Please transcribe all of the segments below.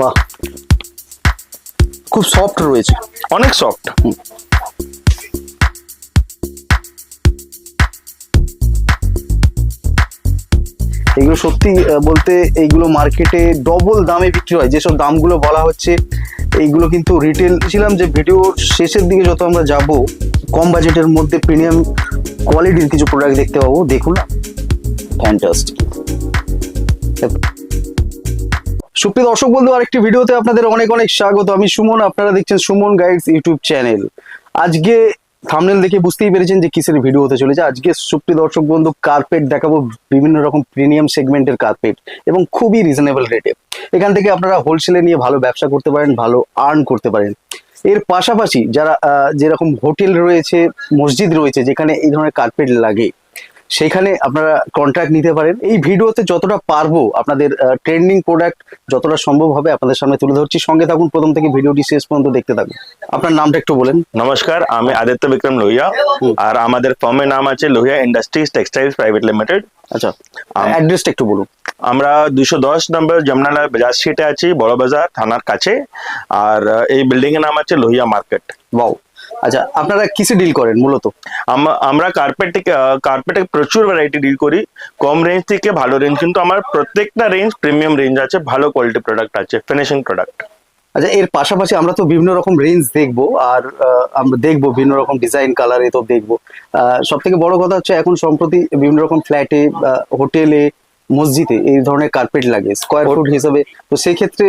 বাহ। খুব সফট রয়েছে। অনেক সফট এগুলো সত্যি বলতে এইগুলো মার্কেটে ডবল দামে বিক্রি হয়। যেসব দামগুলো বলা হচ্ছে, এইগুলো কিন্তু রিটেল ছিলাম যে ভিডিওর শেষের দিকে যত আমরা যাব, কম বাজেটের মধ্যে প্রিমিয়াম কোয়ালিটির কিছু প্রোডাক্ট দেখতে পাবো। দেখুন ফ্যান্টাস্টিক সুপ্রিয় দর্শক বন্ধু, আরেকটি ভিডিওতে আপনাদের অনেক অনেক স্বাগত। আমি সুমন, আপনারা দেখছেন সুমন গাইডস ইউটিউব চ্যানেল। আজকে থামনেল দেখে বুঝতেই পেরেছেন যে কিসের ভিডিও হতে চলেছে। আজকে সুপ্রিয় দর্শক বন্ধু কার্পেট দেখাবো বিভিন্ন রকম প্রিমিয়াম সেগমেন্টের কার্পেট এবং খুবই রিজনেবল রেটে এখান থেকে আপনারা হোলসেলে নিয়ে ভালো ব্যবসা করতে পারেন, ভালো আর্ন করতে পারেন। এর পাশাপাশি যারা যেরকম হোটেল রয়েছে, মসজিদ রয়েছে, যেখানে এই ধরনের কার্পেট লাগে সেখানে আপনারা কন্ট্রাক্ট নিতে পারেন। এই ভিডিওতে যতটা পারব আপনাদের ট্রেন্ডিং প্রোডাক্ট যতটা সম্ভব হবে আপনাদের সামনে তুলে ধরছি। সঙ্গে থাকুন প্রথম থেকে ভিডিওটি শেষ পর্যন্ত দেখতে থাকুন। আপনার নামটা একটু বলেন। নমস্কার আমি আদিত্য বিক্রম লোহিয়া। আর আমাদের ফার্মের নাম আছে Lohia industries textiles private limited. আচ্ছা অ্যাড্রেসটা একটু বলুন। আমরা দুশো দশ নম্বর যমুনালাল বাজার স্ট্রিটে আছি বড় বাজার থানার কাছে। আর এই বিল্ডিং এর নাম আছে লোহিয়া মার্কেট বাও আচ্ছা আপনারা কিসে ডিল করেন মূলত? আমরা কার্পেট কার্পেটে প্রচুর ভ্যারাইটি ডিল করি। কম রেঞ্জ থেকে ভালো রেঞ্জ কিন্তু আমার প্রত্যেকটা রেঞ্জ প্রিমিয়াম রেঞ্জ আছে ভালো কোয়ালিটি প্রোডাক্ট আছে ফিনিশিং প্রোডাক্ট আচ্ছা এর পাশাপাশি আমরা তো বিভিন্ন রকম রেঞ্জ দেখব আর আমরা দেখব বিভিন্ন রকম ডিজাইন কালার এ তো দেখব। সব থেকে বড় কথা হচ্ছে এখন সম্প্রতি বিভিন্ন রকম ফ্ল্যাটে হোটেলে মসজিদে এই ধরনের কার্পেট লাগে স্কোয়ার ফুট হিসাবে। তো সেই ক্ষেত্রে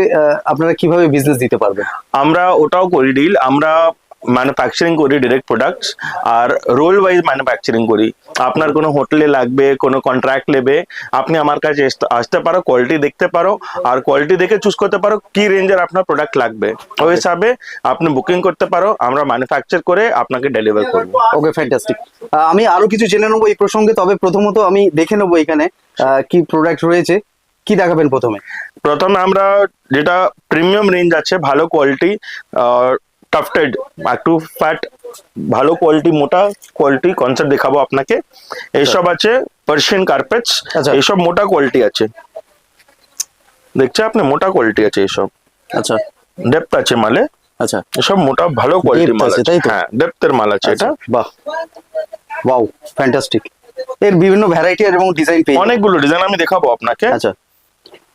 আপনারা কীভাবে বিজনেস দিতে পারবেন? আমরা ওটাও করি ডিল আমরা ম্যানুফ্যাকচারিং করি ডিরেক্ট প্রোডাক্টস আর রোল ওয়াইজ ম্যানুফ্যাকচারিং করি। আপনার কোনো হোটেলে লাগবে কোনো কন্ট্রাক্ট নেবে আপনি আমার কাছে আসতে- পারো কোয়ালিটি দেখতে পারো আর কোয়ালিটি দেখে চুজ করতে পারো কি রেঞ্জের আপনার প্রোডাক্ট লাগবে। ওই হিসাবে আপনি বুকিং করতে পারো আমরা ম্যানুফ্যাকচার করে আপনাকে ডেলিভার করব। ওকে ফ্যান্টাস্টিক আমি আরও কিছু জেনে নেব এই প্রসঙ্গে তবে প্রথমত আমি দেখে নেব এখানে কি প্রোডাক্ট রয়েছে কি দেখাবেন প্রথমে? প্রথমে আমরা যেটা প্রিমিয়াম রেঞ্জ আছে ভালো কোয়ালিটি টাফটেড একটু ফ্যাট ভালো কোয়ালিটি মোটা কোয়ালিটি কনসেপ্ট দেখাবো আপনাকে। এইসব আছে পার্সিয়ান কার্পেটস আচ্ছা। এইসব মোটা কোয়ালিটি আছে। দেখছে আপনি? মোটা কোয়ালিটি আছে এইসব। আচ্ছা। ডেপথ আছে মালে। আচ্ছা। এসব মোটা ভালো কোয়ালিটি মাল আছে, তাই তো? হ্যাঁ ডেপথের মাল আছে এটা। আচ্ছা, বাহ। ওয়াও ফ্যান্টাস্টিক এর বিভিন্ন ভ্যারাইটি এবং ডিজাইন পেয়ে অনেকগুলো ডিজাইন আমি দেখাবো আপনাকে। আচ্ছা।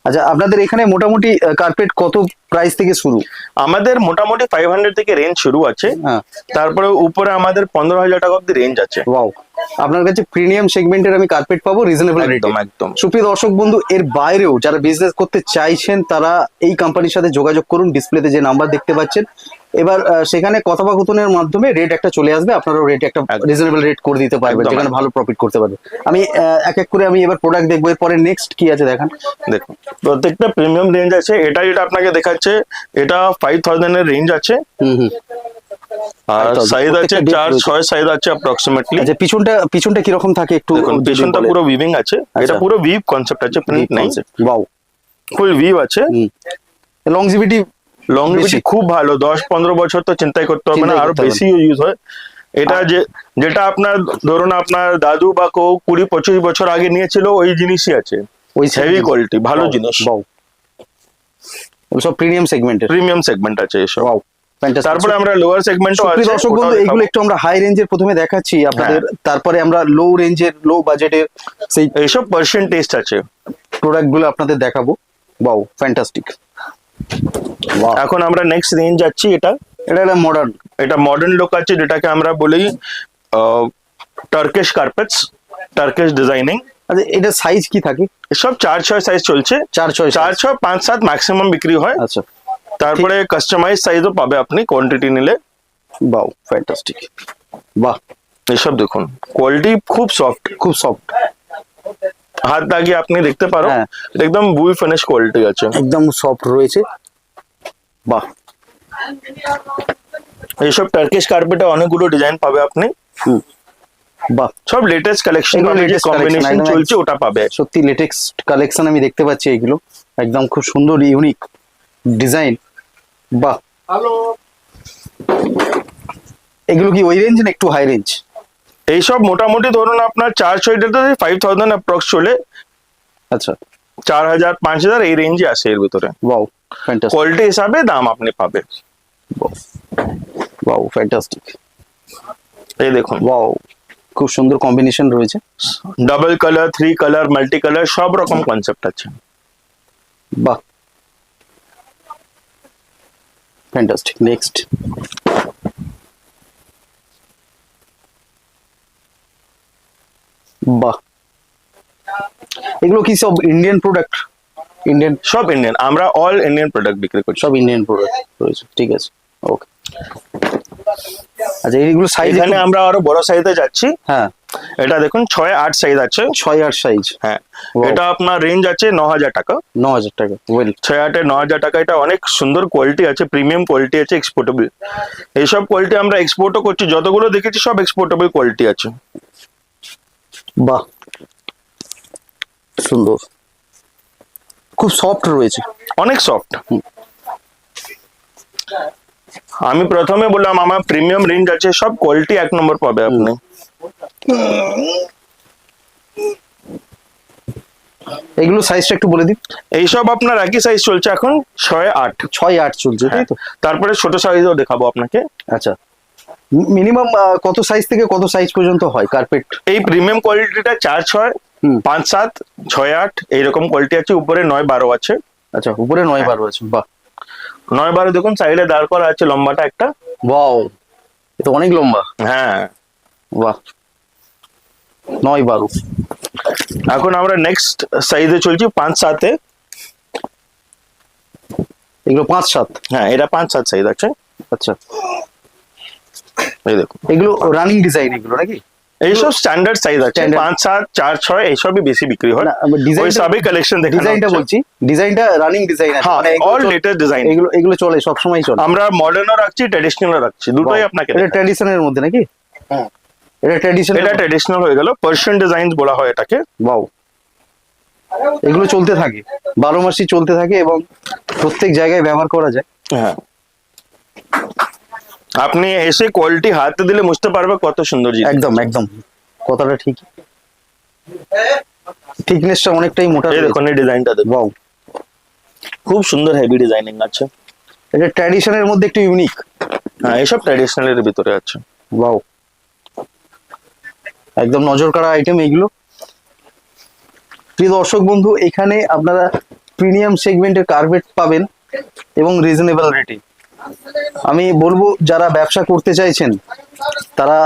আচ্ছা আপনাদের এখানে মোটামুটি কার্পেট কত প্রাইস থেকে শুরু? আমাদের মোটামুটি ফাইভ হান্ড্রেড থেকে রেঞ্জ শুরু আছে। হ্যাঁ। তারপরে উপরে আমাদের পনেরো হাজার টাকা অবধি রেঞ্জ আছে। ওয়াও আপনার কাছে প্রিমিয়াম সেগমেন্টের আমি কার্পেট পাবো রিজনেবল রেটে একদম একদম। সুপ্রিয় দর্শক বন্ধু এর বাইরেও যারা বিজনেস করতে চাইছেন তারা এই কোম্পানির সাথে যোগাযোগ করুন ডিসপ্লেতে যে নাম্বার দেখতে পাচ্ছেন। এবার সেখানে কথোপকথনের মাধ্যমে রেট একটা চলে আসবে আপনারাও রেট একটা। রিজনেবল রেট করে দিতে পারবেন যেখানে ভালো প্রফিট করতে পারবেন আমি এক এক করে আমি এবার প্রোডাক্ট দেখব এরপরে নেক্সট কি আছে দেখান। দেখুন প্রত্যেকটা প্রিমিয়াম রেঞ্জ আছে এটা যেটা আপনাকে দেখাচ্ছে এটা ফাইভ থাউজেন্ড এর রেঞ্জ আছে। হুম হুম। আর 5,000 সাইজ আছে চার ছয় সাইজ আছে অ্যাপ্রক্সিমেটলি আচ্ছা পিছনটা পিছনটা থাকে একটু পেছনটা। পুরো উইভিং আছে এটা আচ্ছা। পুরো উইভ কনসেপ্ট আছে প্রিন্ট নেই। ওয়াও ফুল উইভ আছে। লংজিভিটি বেশি। খুব ভালো। দশ পনেরো বছর তো চিন্তাই করতে হবে না আরও বেশি ইউজ হয়। এটা যে যেটা আপনার ধরুন আপনার দাদু বা কেউ কুড়ি পঁচিশ বছর আগে নিয়েছিল ওই জিনিসই আছে। ওই হেভি কোয়ালিটি ভালো জিনিস। সব প্রিমিয়াম সেগমেন্টের প্রিমিয়াম সেগমেন্ট আছে এসব। তারপরে আমরা লোয়ার সেগমেন্টও আছে দর্শক বন্ধু এগুলো একটু আমরা হাই রেঞ্জের প্রথমে দেখাচ্ছি আপনাদের। হ্যাঁ। তারপরে আমরা লো রেঞ্জের লো বাজেটের সেই এইসব পার্সিয়ান টেস্ট আছে। প্রোডাক্টগুলো আপনাদের দেখাবো। ওয়াও ফ্যান্টাস্টিক এখন আমরা নেক্সট রেঞ্জ যাচ্ছি এটা? এটা একটা মডার্ন এটা মডার্ন লুক আছে যেটাকে আমরা বলি টার্কিশ কার্পেটস টার্কিশ ডিজাইনিং আচ্ছা এটা সাইজ কি থাকে? সব চার ছয় সাইজ চলছে। চার ছয় চার? ছয় পাঁচ সাত ম্যাক্সিমাম বিক্রি হয়। আচ্ছা। তারপরে কাস্টমাইজ সাইজও পাবে আপনি কোয়ান্টিটি নিলে। বাও ফ্যান্টাস্টিক বাহ। এসব দেখুন কোয়ালিটি খুব সফট খুব সফট হাত লাগিয়ে আপনি দেখতে পারো হ্যাঁ। একদম বুই ফিনিশ কোয়ালিটি আছে। একদম সফট রয়েছে। বাহ। এইসব টার্কিশ কার্পেটে অনেকগুলো ডিজাইন পাবে আপনি। বাহ। সব লেটেস্ট কালেকশন কম্বিনেশন চলছে ওটা পাবে। সত্যি লেটেক্স কালেকশন আমি দেখতে পাচ্ছি এগুলো। একদম খুব সুন্দর ইউনিক ডিজাইন বাহ। এগুলো কি ওই রেঞ্জ না একটু হাই রেঞ্জ এইসব মোটামুটি ধরুন আপনার চার ফাইভ থাউজেন্ড অ্যাপ্রক্স চলে। আচ্ছা। চার হাজার পাঁচ হাজার এই রেঞ্জে আসে এর ভিতরে। ওয়াও কোয়ালিটি হিসাবে দাম আপনি পাবে ওয়াও ফ্যান্টাস্টিক এই দেখুন। ওয়াও খুব সুন্দর কম্বিনেশন রয়েছে। Double colour three colour multi colour সব রকম কনসেপ্ট আছে। বাহ। ফ্যান্টাস্টিক নেক্সট বাহ এগুলো কি সব ইন্ডিয়ান প্রোডাক্ট ইন্ডিয়ান সব ইন্ডিয়ান আমরা অল ইন্ডিয়ান প্রোডাক্ট বিক্রি করছি সব ইন্ডিয়ান প্রোডাক্ট রয়েছে ঠিক আছে ওকে আচ্ছা এইগুলো সাইজ এখানে আমরা আরও বড় সাইজে যাচ্ছি। হ্যাঁ। এটা দেখুন ছয় আট সাইজ আছে। ছয় আট সাইজ হ্যাঁ। এটা আপনার রেঞ্জ আছে ন হাজার টাকা। ন হাজার টাকা ওয়েল ছয় আটে ন হাজার টাকা এটা অনেক সুন্দর কোয়ালিটি আছে প্রিমিয়াম কোয়ালিটি আছে এক্সপোর্টেবল এইসব কোয়ালিটি আমরা এক্সপোর্টও করছি যতগুলো দেখেছি সব এক্সপোর্টেবল কোয়ালিটি আছে। বাহ। সুন্দর। খুব সফট রয়েছে। অনেক সফট আমি প্রথমে বললাম আমার প্রিমিয়াম রেঞ্জ আছে সব কোয়ালিটি এক নম্বর পাবে আপনি। এগুলো সাইজটা একটু বলে দিন এইসব আপনার একই সাইজ চলছে এখন ছয় আট। ছয় আট চলছে তাই তো? তারপরে ছোট সাইজও দেখাবো আপনাকে। আচ্ছা। মিনিমাম কত সাইজ থেকে কত সাইজ পর্যন্ত হয় কার্পেট এই প্রিমিয়াম কোয়ালিটিটা চার ছয়। পাঁচ সাত ছয় আট এইরকম কোয়ালিটি আছে উপরে নয় বারো আছে। আচ্ছা উপরে নয় বারো আছে বাহ। নয় বারো দেখুন সাইডে দাঁড় করা আছে লম্বাটা একটা। ওয়াও এ তো অনেক লম্বা। হ্যাঁ। বাহ। নয় বারো। এখন আমরা নেক্সট সাইজে চলছি পাঁচ সাতে। এগুলো পাঁচ সাত? হ্যাঁ এটা পাঁচ সাত সাইজ আছে। আচ্ছা। এই দেখুন। এগুলো রানিং ডিজাইন এগুলো নাকি? এইসব স্ট্যান্ডার্ড সাইজ আছে. পাঁচ সাত চার ছয় এইসবই বেশি বিক্রি হয়। না, আমার ওই সবই কালেকশন দেখে ডিজাইনটা বলছি। ডিজাইনটা রানিং ডিজাইন আছে। মানে অল লেটেস্ট ডিজাইন এগুলো এগুলো চলে সব সময় চলে। আমরা মডার্নও রাখছি ট্র্যাডিশনালও রাখছি। দুটোই আপনাকে এটা দেখাচ্ছি। মধ্যে নাকি? হ্যাঁ। এটা ট্র্যাডিশন এটা ট্র্যাডিশনাল হয়ে গেল। পার্সিয়ান ডিজাইন বলা হয় এটাকে। বাও এগুলো চলতে থাকে। বারো মাসই চলতে থাকে এবং প্রত্যেক জায়গায় ব্যবহার করা যায়। হ্যাঁ। আপনি এসে কোয়ালিটি হাতে দিলে বুঝতে পারবে কত সুন্দর জিনিস। একদম একদম। কথাটা ঠিক। থিকনেসটা অনেকটাই মোটা দেখুন এই ডিজাইনটা দেখুন। বাও খুব সুন্দর হেভি ডিজাইনিং আছে। এটা ট্র্যাডিশনের মধ্যে একটু ইউনিক হ্যাঁ এসব ট্র্যাডিশনালের ভিতরে আছে। বাও একদম নজর কাড়া আইটেম এইগুলো প্রিয় দর্শক বন্ধু এখানে আপনারা প্রিমিয়াম সেগমেন্টের কার্পেট পাবেন এবং রিজনেবল রেটে আমি বলব, যারা ব্যবসা করতে চাইছেন, তারা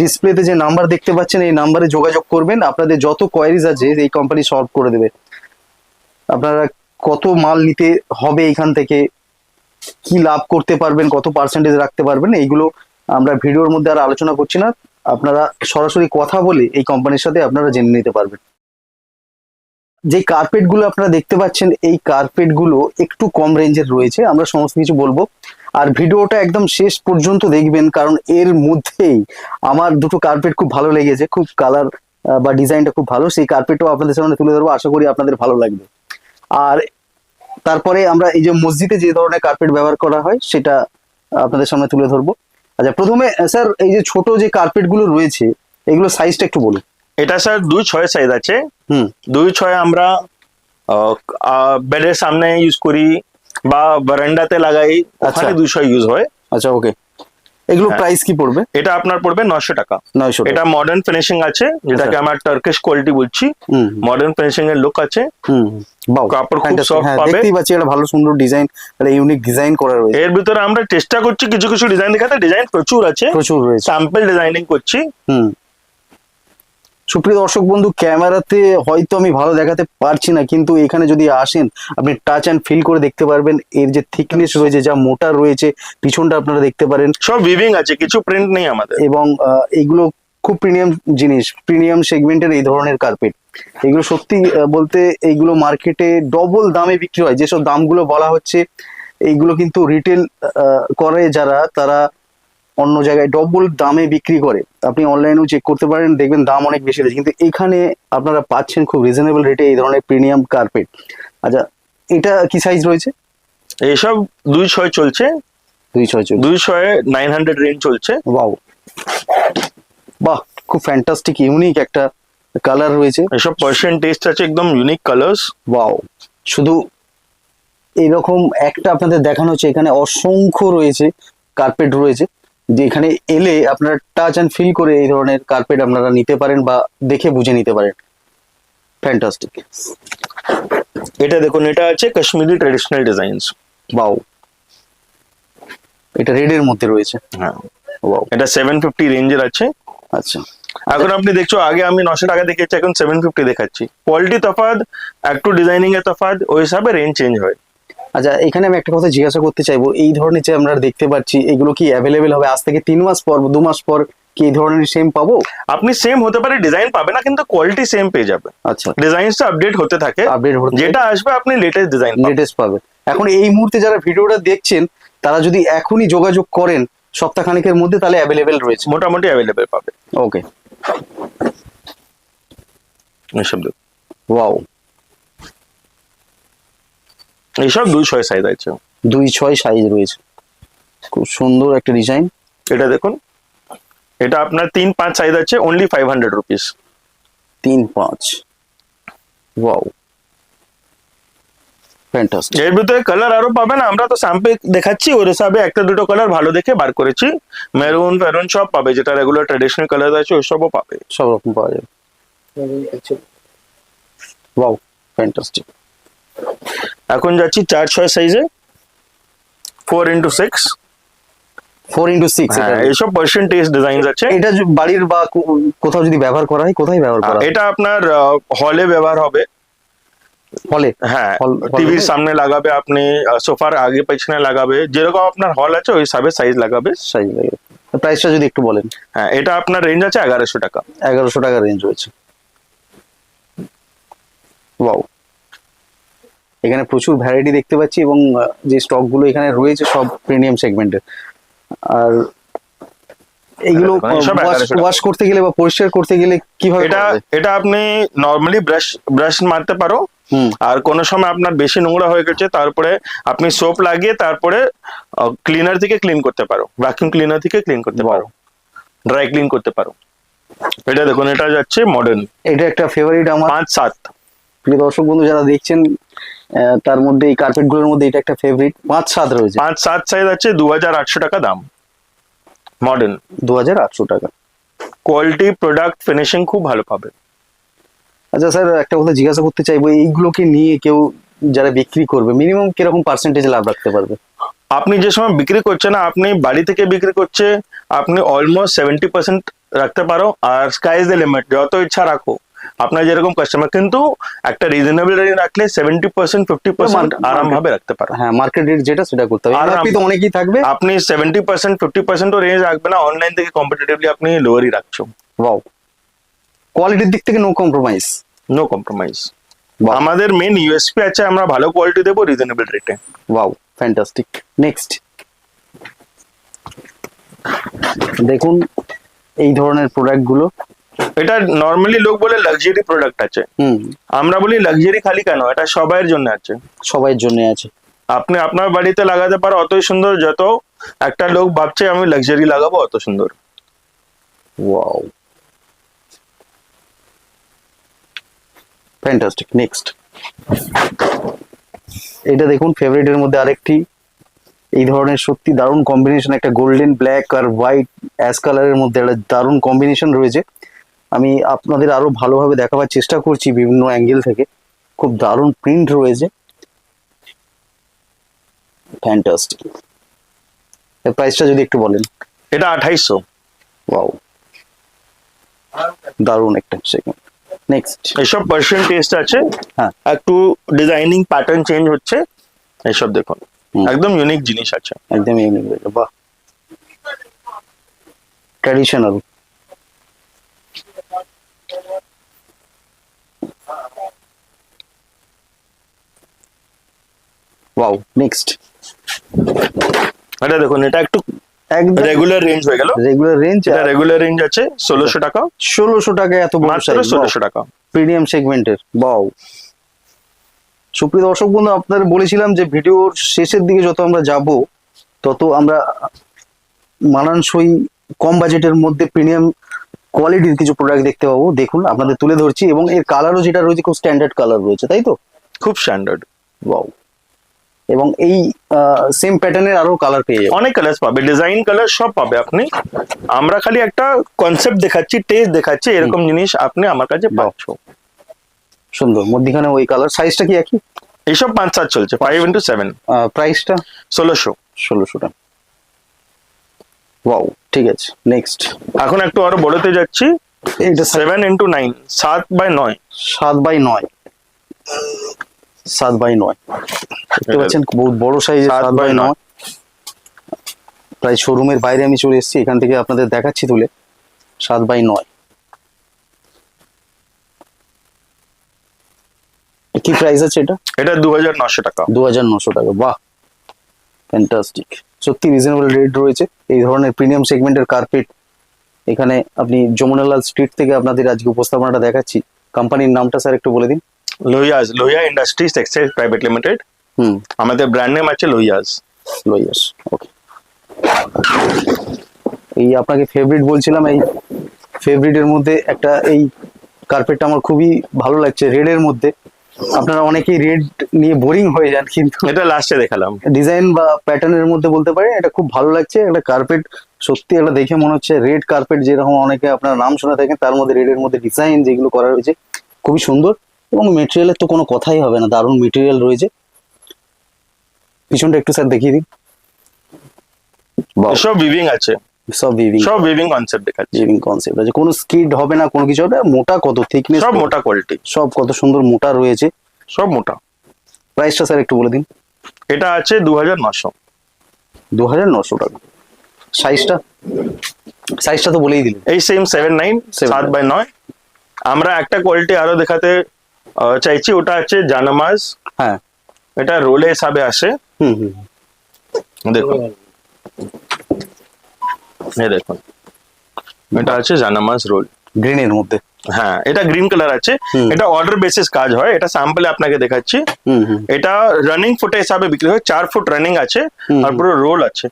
ডিসপ্লেতে যে নাম্বার দেখতে পাচ্ছেন, এই নাম্বারে যোগাযোগ করবেন। আপনাদের যত কোয়ারিজ আছে, এই কোম্পানি সলভ করে দেবে। আপনারা কত মাল নিতে হবে এখান থেকে, কি লাভ করতে পারবেন, কত পার্সেন্টেজ রাখতে পারবেন, এইগুলো আমরা ভিডিওর মধ্যে আর আলোচনা করছি না। আপনারা সরাসরি কথা বলে এই কোম্পানির সাথে আপনারা জেনে নিতে পারবেন। যে কার্পেটগুলো আপনারা দেখতে পাচ্ছেন, এই কার্পেটগুলো একটু কম রেঞ্জের রয়েছে। আমরা সমস্ত কিছু বলব। আর ভিডিওটা একদম শেষ পর্যন্ত দেখবেন কারণ এর মধ্যেই আমার দুটো কার্পেট খুব ভালো লেগেছে খুব কালার বা ডিজাইনটা খুব ভালো সেই কার্পেটও আপনাদের সামনে তুলে ধরবো আশা করি আপনাদের ভালো লাগবে। আর তারপরে আমরা এই যে মসজিদে যে ধরনের কার্পেট ব্যবহার করা হয় সেটা আপনাদের সামনে তুলে ধরবো। আচ্ছা প্রথমে স্যার এই যে ছোট যে কার্পেটগুলো রয়েছে এগুলো সাইজটা একটু বলুন। এটা স্যার দুই ছয় সাইজ আছে। হুম। দুই ছয় আমরা বেডের সামনে ইউজ করি বা বারান্দাতে লাগাই ওখানে আচ্ছা। দুই ছয় ইউজ হয়। আচ্ছা ওকে এগুলো হ্যাঁ। প্রাইস কি পড়বে? এটা আপনার পড়বে নশো টাকা। নয়শো এটা মডার্ন ফিনিশিং আছে যেটাকে। আমরা টার্কিশ কোয়ালিটি বলছি। হুম। মডার্ন ফিনিশিং এর লুক আছে। কাপড় খুব soft হ্যাঁ, পাবে। দেখতেই পাচ্ছি একটা ভালো সুন্দর ডিজাইন একটা ইউনিক ডিজাইন করা রয়েছে। এর ভিতরে আমরা চেষ্টা করছি কিছু কিছু ডিজাইন দেখাতে। ডিজাইন প্রচুর আছে। প্রচুর রয়েছে। স্যাম্পল ডিজাইনিং করছি। হুম। সুপ্রিয় দর্শক বন্ধু ক্যামেরাতে হয়তো আমি ভালো দেখাতে পারছি না কিন্তু এখানে যদি আসেন আপনি টাচ অ্যান্ড ফিল করে দেখতে পারবেন। এর যে থিকনেস রয়েছে যা মোটা রয়েছে পিছনটা আপনারা দেখতে পারেন। সব উইভিং আছে কিছু প্রিন্ট নেই আমাদের। এবং আহ, এইগুলো খুব প্রিমিয়াম জিনিস প্রিমিয়াম সেগমেন্টের এই ধরনের কার্পেট এগুলো সত্যি বলতে এইগুলো মার্কেটে ডবল দামে বিক্রি হয়। যেসব দামগুলো বলা হচ্ছে এইগুলো কিন্তু রিটেল করে যারা তারা অন্য জায়গায় ডবল দামে বিক্রি করে। আপনি অনলাইনেও চেক করতে পারেন দেখবেন দাম অনেক বেশি রয়েছে। কিন্তু এখানে আপনারা পাচ্ছেন খুব রিজনেবল রেটে এই ধরনের প্রিমিয়াম কার্পেট আচ্ছা এটা কি সাইজ রয়েছে? এসব দুই ছয় চলছে। দুই ছয় চল্লিশ দুই ছয় নাইন হান্ড্রেড রেঞ্জ চলছে। ওয়াও বাহ! খুব ফ্যান্টাস্টিক ইউনিক একটা কালার রয়েছে। এসব পার্সিয়ান টেস্ট আছে একদম ইউনিক কালার্স ওয়াও শুধু এইরকম একটা আপনাদের দেখানো হচ্ছে এখানে অসংখ্য রয়েছে কার্পেট রয়েছে। যে এখানে এলে আপনারা টাচ অ্যান্ড ফিল করে এই ধরনের কার্পেট আপনারা নিতে পারেন বা দেখে বুঝে নিতে পারেন। ফ্যান্টাস্টিক এটা দেখুন এটা আছে কাশ্মীরি ট্রেডিশনাল ডিজাইনস ওয়াও এটা রেড এর মধ্যে রয়েছে। হ্যাঁ। ওয়াও এটা সেভেন ফিফটি রেঞ্জের আছে। আচ্ছা। এখন আপনি দেখছ আগে আমি নশো টাকা দেখেছি এখন সেভেন ফিফটি দেখাচ্ছি। কোয়ালিটি তফাৎ একটু ডিজাইনিং এর তফাৎ ওই হিসাবে রেঞ্জ চেঞ্জ হয়। আচ্ছা এখানে আমি একটা কথা জিজ্ঞাসা করতে চাইব। এই ধরনের যে আমরা দেখতে পাচ্ছি এগুলো কি অ্যাভেলেবেল হবে? আজ থেকে তিন মাস পর দু মাস পর কি এই ধরনের সেম পাবো? আপনি সেম হতে পারে ডিজাইন পাবে না কিন্তু কোয়ালিটি সেম পেয়ে যাবে। আচ্ছা। ডিজাইনসটা আপডেট হতে থাকে। আপডেট হতে যেটা আসবে আপনি লেটেস্ট ডিজাইন লেটেস্ট পাবে এখন এই মুহূর্তে যারা ভিডিওটা দেখছেন তারা যদি এখনই যোগাযোগ করেন সপ্তাহখানেকের মধ্যে তাহলে অ্যাভেলেবেল রয়েছে। মোটামুটি অ্যাভেলেবেল পাবে। ওকে। ওয়াও এইসব দুই ছয় সাইজ আছে। দুই ছয় সাইজ রয়েছে। খুব সুন্দর একটা ডিজাইন এটা দেখুন এটা আপনার তিন পাঁচ সাইজ আছে অনলি ফাইভ হান্ড্রেড রুপিস তিন পাঁচ। ওয়াও ফ্যান্টাস্টিক এর ভিতরে কালার আরও পাবেন আমরা তো স্যাম্পল দেখাচ্ছি ওর হিসাবে একটা দুটো কালার ভালো দেখে বার করেছি। মেরুন ফেরুন সব পাবে যেটা রেগুলার ট্রেডিশনাল কালার আছে ওইসবও পাবে। সব রকম পাওয়া যাবে। ওয়াও ফ্যান্টাস্টিক এখন যাচ্ছি চার ছয় সাইজে four into six four into six এইসব পার্সেন্টেজ ডিজাইন আছে। এটা বাড়ির বা কোথাও যদি ব্যবহার করা হয় কোথায় ব্যবহার করা? এটা আপনার হলে ব্যবহার হবে। হলে হ্যাঁ টিভির সামনে লাগাবে আপনি সোফার আগে পেছনে লাগাবে। যেরকম আপনার হল আছে ওই হিসাবে সাইজ লাগাবে। সাইজ প্রাইসটা যদি একটু বলেন। হ্যাঁ এটা আপনার রেঞ্জ আছে এগারোশো টাকা। এগারোশো টাকা রেঞ্জ রয়েছে। ওয়াও এখানে প্রচুর ভ্যারাইটি দেখতে পাচ্ছি এবং যে স্টকগুলো এখানে রয়েছে সব প্রিমিয়াম সেগমেন্টের আর এইগুলো দেখুন, এইসব 1100 টাকা। ওয়াশ করতে গেলে বা পরিষ্কার করতে গেলে কীভাবে এটা এটা আপনি নরমালি ব্রাশ ব্রাশ মারতে পারো। আর কোনো সময় আপনার বেশি নোংরা হয়ে গেছে তারপরে আপনি সোপ লাগিয়ে তারপরে ক্লিনার থেকে ক্লিন করতে পারো। ভ্যাকুয়াম ক্লিনার থেকে ক্লিন করতে পারো। ড্রাই ক্লিন করতে পারো। এটা দেখুন এটা যাচ্ছে মডার্ন এটা একটা ফেভারিট আমার। পাঁচ সাত। প্রিয় দর্শক বন্ধু যারা দেখছেন তার মধ্যে এই কার্পেটগুলোর মধ্যে এটা একটা ফেভারিট পাঁচ সাত রয়েছে। পাঁচ সাত সাইজ আছে দু হাজার আটশো টাকা দাম। মডার্ন দু হাজার আটশো টাকা। কোয়ালিটি প্রোডাক্ট ফিনিশিং খুব ভালো পাবে। আচ্ছা স্যার একটা কথা জিজ্ঞাসা করতে চাইব এইগুলোকে নিয়ে কেউ যারা বিক্রি করবে মিনিমাম কীরকম পার্সেন্টেজ লাভ রাখতে পারবে? আপনি যে সময় বিক্রি করছেন আপনি বাড়ি থেকে বিক্রি করছে আপনি অলমোস্ট সেভেন্টি পার্সেন্ট রাখতে পারো আর স্কাই ইজ দ্য লিমিট যত ইচ্ছা রাখো। আপনার যেরকম কাস্টমার কিন্তু একটা রিজনেবল রেঞ্জ রাখলে সেভেন্টি পার্সেন্ট ফিফটি পার্সেন্ট আরাম ভাবে রাখতে পারো। হ্যাঁ মার্কেট রেট যেটা সেটা করতে হবে। আর এমআরপি তো অনেকই থাকবে। আপনি সেভেন্টি পার্সেন্ট ফিফটি পার্সেন্টও রেঞ্জ রাখবে না অনলাইন থেকে কম্পিটিটিভলি আপনি লোয়ারই রাখছো। ওয়াও কোয়ালিটির দিক থেকে নো কম্প্রোমাইজ নো কম্প্রোমাইজ আমাদের মেন ইউএসপি আছে আমরা ভালো কোয়ালিটি দেবো রিজনেবল রেটে ওয়াও ফ্যান্টাস্টিক নেক্সট দেখুন এই ধরনের প্রোডাক্টগুলো এটা নর্মালি লোক বলে লাক্সারি প্রোডাক্ট আছে। আমরা বলি লাক্সারি খালি কেন? এটা সবাইয়ের জন্য আছে। সবাইয়ের জন্য আছে। আপনি আপনার বাড়িতে লাগাতে পারো অতই সুন্দর যত একটা লোক ভাবছে আমি লাক্সারি লাগাবো অত সুন্দর। ওয়াও ফ্যান্টাস্টিক নেক্সট এটা দেখুন ফেভারিটের মধ্যে আরেকটি। এই ধরনের সত্যি দারুণ কম্বিনেশন একটা গোল্ডেন ব্ল্যাক আর হোয়াইট অ্যাশ কালারের মধ্যে একটা দারুণ কম্বিনেশন রয়েছে। আমি আপনাদের আরও ভালোভাবে দেখাবার চেষ্টা করছি বিভিন্ন অ্যাঙ্গেল থেকে। খুব দারুণ প্রিন্ট রয়েছে। ফ্যান্টাস্টিক এর প্রাইসটা যদি একটু বলেন। এটা আঠাইশশো। ওয়াও দারুণ একটা সেকেন্ড নেক্সট এসব পার্সিয়ান টেস্ট আছে। হ্যাঁ। একটু ডিজাইনিং প্যাটার্ন চেঞ্জ হচ্ছে। এসব দেখুন। একদম ইউনিক জিনিস আছে। একদম ইউনিক বাহ। ট্র্যাডিশনাল ওয়াও নেক্সট এটা দেখুন এটা একটু একদম রেগুলার রেঞ্জ হয়ে গেল। রেগুলার রেঞ্জ এটা রেগুলার রেঞ্জ আছে ষোলোশো টাকা। ষোলোশো টাকায় এত বড় মাত্র ষোলোশো টাকা। প্রিমিয়াম সেগমেন্টের বাও সুপ্রিয় দর্শক বন্ধু আপনাদের বলেছিলাম যে ভিডিওর শেষের দিকে যত আমরা যাব তত আমরা মানানসই কম বাজেটের মধ্যে প্রিমিয়াম কোয়ালিটির কিছু প্রোডাক্ট দেখতে পাবো। দেখুন আপনাদের তুলে ধরছি এবং এর কালারও যেটা রয়েছে খুব স্ট্যান্ডার্ড কালার রয়েছে তাই তো? খুব স্ট্যান্ডার্ড ওয়াও এবং এই সেম প্যাটার্নের আরও কালার পেয়ে যাবে। অনেক কালার পাবে ডিজাইন কালার সব পাবে আপনি। আমরা খালি একটা কনসেপ্ট দেখাচ্ছি টেস্ট দেখাচ্ছি এরকম জিনিস আপনি আমার কাছে পাচ্ছ। সুন্দর মধ্যখানে ওই কালার সাইজটা কি একই? এইসব পাঁচ সাত চলছে ফাইভ ইন্টু সেভেন প্রাইসটা ষোলোশো ষোলোশো। টাকা ওয়াও ঠিক আছে নেক্সট এখন একটু আরও বড়তে যাচ্ছি। এইটা সেভেন ইন্টু নাইন সাত বাই নয়। সাত বাই নয়। সাত বাই নয়। দেখতে পাচ্ছেন বহুত বড় সাইজের সাত বাই নয়। নয়। প্রায় শোরুমের বাইরে আমি চলে এসেছি এখান থেকে আপনাদের দেখাচ্ছি তুলে। সাত বাই নয়। কি প্রাইস আছে এটা? এটা দু হাজার নশো টাকা। দু হাজার নশো টাকা বাহ! ফ্যান্টাস্টিক সত্যি রিজনেবল রেট রয়েছে। এই ধরনের প্রিমিয়াম সেগমেন্টের কার্পেট এখানে আপনি যমুনালাল স্ট্রিট থেকে আপনাদের আজকে উপস্থাপনাটা দেখাচ্ছি। কোম্পানির নামটা স্যার একটু বলে দিন। লোহিয়াজ Lohia industries textile private limited hmm. আমাদের ব্র্যান্ড নেম আছে লোহিয়াজ লইয়াস ওকে এই আপনাকে ফেভারিট বলছিলাম এই ফেভারিটের মধ্যে একটা এই কার্পেটটা আমার খুবই ভালো লাগছে রেডের মধ্যে। আপনারা অনেকেই রেড নিয়ে বোরিং হয়ে যান কিন্তু এটা লাস্টে দেখালাম। ডিজাইন বা প্যাটার্নের মধ্যে বলতে পারেন এটা খুব ভালো লাগছে একটা কার্পেট সত্যি এটা দেখে মনে হচ্ছে রেড কার্পেট যেরকম অনেকে আপনার নাম শোনা থাকেন তার মধ্যে রেডের মধ্যে ডিজাইন যেগুলো করা রয়েছে খুবই সুন্দর। এবং মেটেরিয়ালের তো কোনো কথাই হবে না দারুণ মেটেরিয়াল রয়েছে। পিছনটা একটু স্যার দেখিয়ে দিন। সব উইভিং আছে। সব উইভিং সব উইভিং কনসেপ্ট দেখাচ্ছি। উইভিং কনসেপ্ট আছে। কোনো স্কিড হবে না কোনো কিছু হবে মোটা কত থিকনেস সব মোটা কোয়ালিটি সব কত সুন্দর মোটা রয়েছে। সব মোটা। প্রাইসটা স্যার একটু বলে দিন। এটা আছে দু হাজার নশো দু হাজার নশো টাকা। সাইজটা সাইজটা তো বলেই দিলেন। এই সেম সেভেন নাইন সাত বাই নয়। আমরা একটা কোয়ালিটি আরও দেখাতে চাইছি। ওটা আছে জানামাজ। হ্যাঁ। এটা রোলে হিসাবে আসে। হুম হুম। দেখুন। দেখুন। এটা আছে জানামাজ রোল গ্রিনের মধ্যে। হ্যাঁ এটা গ্রিন কালার আছে। এটা অর্ডার বেসিস কাজ হয়। এটা স্যাম্পলে আপনাকে দেখাচ্ছি। এটা রানিং ফুটে হিসাবে বিক্রি হয়। চার ফুট রানিং আছে। আর পুরো রোল আছে।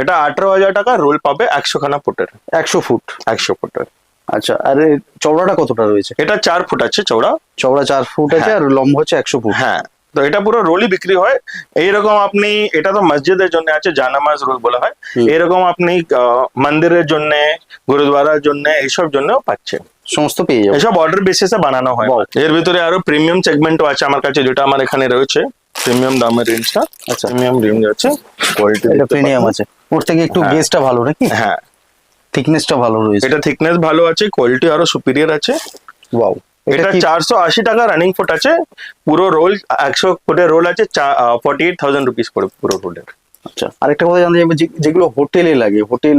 এটা আঠারো হাজার টাকা রোল পাবে একশো খানা ফুটের একশো ফুট একশো ফুটের আচ্ছা আর চওড়াটা কতটা রয়েছে? এটা চার ফুট আছে চৌড়া চওড়া চার ফুট আছে হ্যাঁ। আর লম্বা হচ্ছে একশো ফুট হ্যাঁ। তো এটা পুরো রোলই বিক্রি হয়। এইরকম আপনি এটা তো মসজিদের জন্য আছে জানামাজ রোল বলা হয়। এরকম আপনি মন্দিরের জন্য গুরুদ্বারার জন্য এইসব জন্য পাচ্ছেন। সমস্ত পেয়ে যাব এসব অর্ডার বেসিসে বানানো হয়. এর ভিতরে আরও প্রিমিয়াম সেগমেন্টও আছে আমার কাছে যেটা আমার এখানে রয়েছে। প্রিমিয়াম দামের রেঞ্জটা আচ্ছা। প্রিমিয়াম রেঞ্জ আছে। কোয়ালিটি এটা প্রিমিয়াম আছে। ওর থেকে একটু হ্যাঁ। বেসটা ভালো নাকি? হ্যাঁ। থিকনেসটা ভালো রয়েছে। এটা থিকনেস ভালো আছে কোয়ালিটি আরও সুপিরিয়র আছে। ওয়াও এটা এটা কি চারশো আশি টাকা রানিং ফুট আছে পুরো রোল একশো ফুটের রোল আছে ফর্টি এইট থাউজেন্ড রুপিস পড়ে পুরো রোলের আচ্ছা আরেকটা কথা জানতে চাইব যেগুলো হোটেলে লাগে হোটেল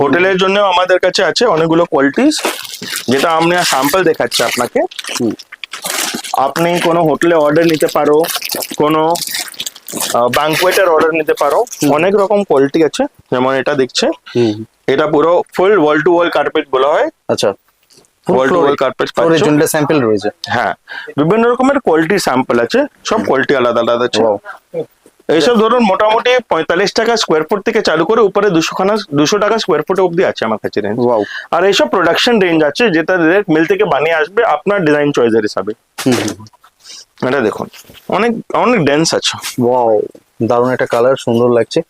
হোটেলের জন্য আমাদের কাছে আছে অনেকগুলো কোয়ালিটিস যেটা আমি স্যাম্পল দেখাচ্ছি আপনাকে। আপনি কোনো হোটেলে অর্ডার নিতে পারো কোনো ব্যাঙ্কুয়েটের অর্ডার নিতে পারো অনেক রকম কোয়ালিটি আছে যেমন এটা দেখছে। এটা পুরো ফুল ওয়াল টু ওয়াল কার্পেট বলা হয়। আচ্ছা। স্যাম্পল রয়েছে। হ্যাঁ বিভিন্ন রকমের কোয়ালিটি স্যাম্পল আছে সব কোয়ালিটি আলাদা আলাদা আছে। এইসব ধরুন মোটামুটি পঁয়তাল্লিশ টাকা স্কোয়ার ফুট থেকে চালু করে উপরে দুশো খানা দুশো টাকা স্কোয়ার ফুট অব্দি আছে আমার কাছে রেঞ্জ আর এইসব প্রোডাকশন রেঞ্জ আছে যেটা ডিরেক্ট মিল থেকে বানিয়ে আসবে আপনার ডিজাইন চয়েসের হিসাবে। এটা দেখুন অনেক অনেক ডেন্স আছে। ওয়াও দারুণ একটা কালার সুন্দর লাগছে।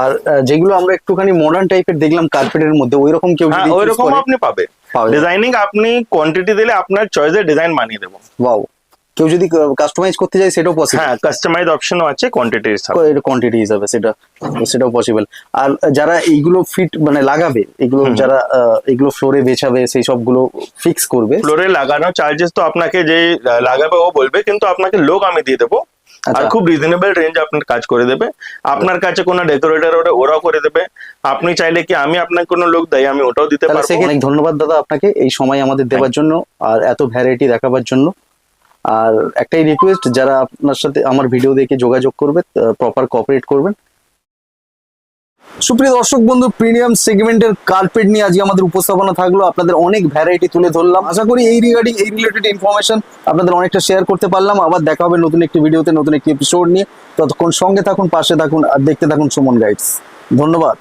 আর যেগুলো আমরা একটুখানি মডার্ন টাইপের দেখলাম কার্পেটের মধ্যে ওই রকম কেউ হ্যাঁ ওই রকম আপনি পাবে। ডিজাইনিং আপনি কোয়ান্টিটি দিলে আপনার চয়েসের ডিজাইন বানিয়ে দেবো। ওয়াও কেউ যদি কাস্টমাইজ করতে চায় সেটাও পসিবল হ্যাঁ কাস্টমাইজ অপশনও আছে কোয়ান্টিটি হিসাবে কোয়ান্টিটি হিসাবে সেটা সেটাও পসিবল আর যারা এইগুলো ফিট মানে লাগাবে এগুলো যারা এগুলো ফ্লোরে বেছাবে সেই সবগুলো ফিক্স করবে। ফ্লোরে লাগানো চার্জেস তো আপনাকে যে লাগাবে ও বলবে কিন্তু আপনাকে লোক আমি দিয়ে দেবো। আর আচ্ছা। খুব রিজনেবল রেঞ্জ আপনার কাজ করে দেবে। আপনার কাছে কোনো ডেকোরেটর ওটা ওরাও করে দেবে। আপনি চাইলে কি আমি আপনাকে কোনো লোক দেয় আমি ওটাও দিতে পারব? অনেক ধন্যবাদ দাদা আপনাকে এই সময় আমাদের দেওয়ার জন্য আর এত ভ্যারাইটি দেখাবার জন্য। আর একটাই রিকোয়েস্ট যারা আপনার সাথে আমার ভিডিও দেখে যোগাযোগ করবে প্রপার কোঅপারেট করবেন। সুপ্রিয় দর্শক বন্ধু প্রিমিয়াম সেগমেন্টের কার্পেট নিয়ে আজকে আমাদের উপস্থাপনা থাকল। আপনাদের অনেক ভ্যারাইটি তুলে ধরলাম। আশা করি এই রিগার্ডিং এই রিলেটেড ইনফরমেশন আপনাদের অনেকটা শেয়ার করতে পারলাম। আবার দেখা হবে নতুন একটি ভিডিওতে নতুন একটি এপিসোড নিয়ে। ততক্ষণ সঙ্গে থাকুন, পাশে থাকুন, আর দেখতে থাকুন সুমন গাইডস ধন্যবাদ।